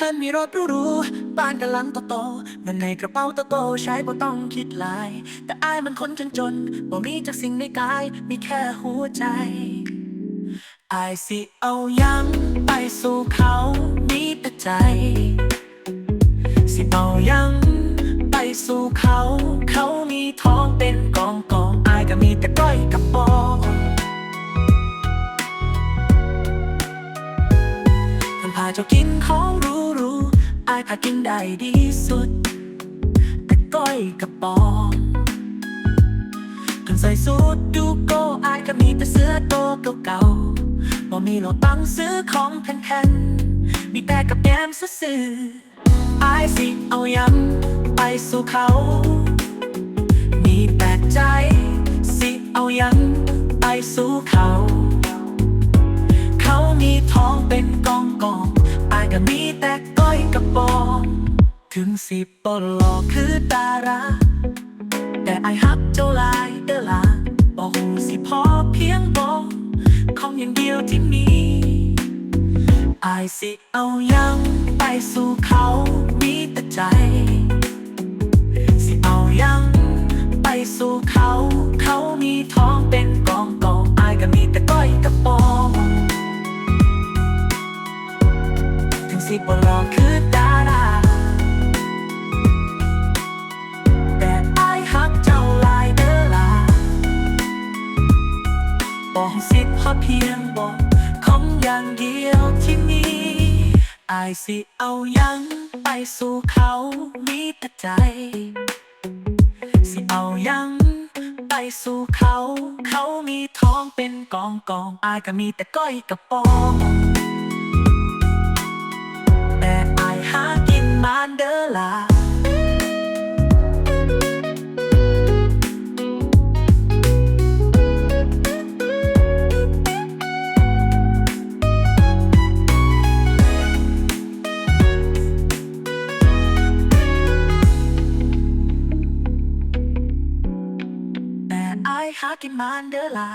คันมีรถหรูๆบ้านกำลังโตๆเงินในกระเป๋าโตๆใช้บ่ต้องคิดหลาย แต่อายมันคนจนๆบ่มีจากสิ่งในกาย มีแค่หัวใจอายสิเอายังไปสู่เขามีแต่ใจ สิเอายังไปสู่เขา เขามีท้องเป็นกองกองอายก็มีแต่ก้อยกับปองพาเจ้ากินของ อายพากินได้ดีสุดแต่ก้อยกับปองเพิ่นใส่สูทดูโก้อายก็มีแต่เสื้อโตเก่าๆบ่มีโลตังซื้อของแพงๆมีแต่กับแก้มซื่อๆอายสิเอายังไปสู่เขา มีแต่ใจ สิเอายังไปสู่เขา เขามีท้องเป็นกองกองอายก็มีแต่ก้อยกระปอง ถึงสิบปลอคือดาราแต่อายฮักเจ้าลายเดลาบอกหูสิพอเพียงบอกของอย่างเดียวที่มีอายสิเอายังไปสู่เขามีแต่ใจ สิเอายังไปสู่เขา เขามีท้องเป็นกองกองอายก็มีแต่ก้อยกระปอง ถึงสิบหลอกคือ เพียงบอกของอย่างเดียวที่มีอายสิเอายังไปสู่เขามีแต่ใจ สิเอายังไปสู่เขา เขามีท้องเป็นกองกองอายก็มีแต่ก้อยกับปอง แต่อ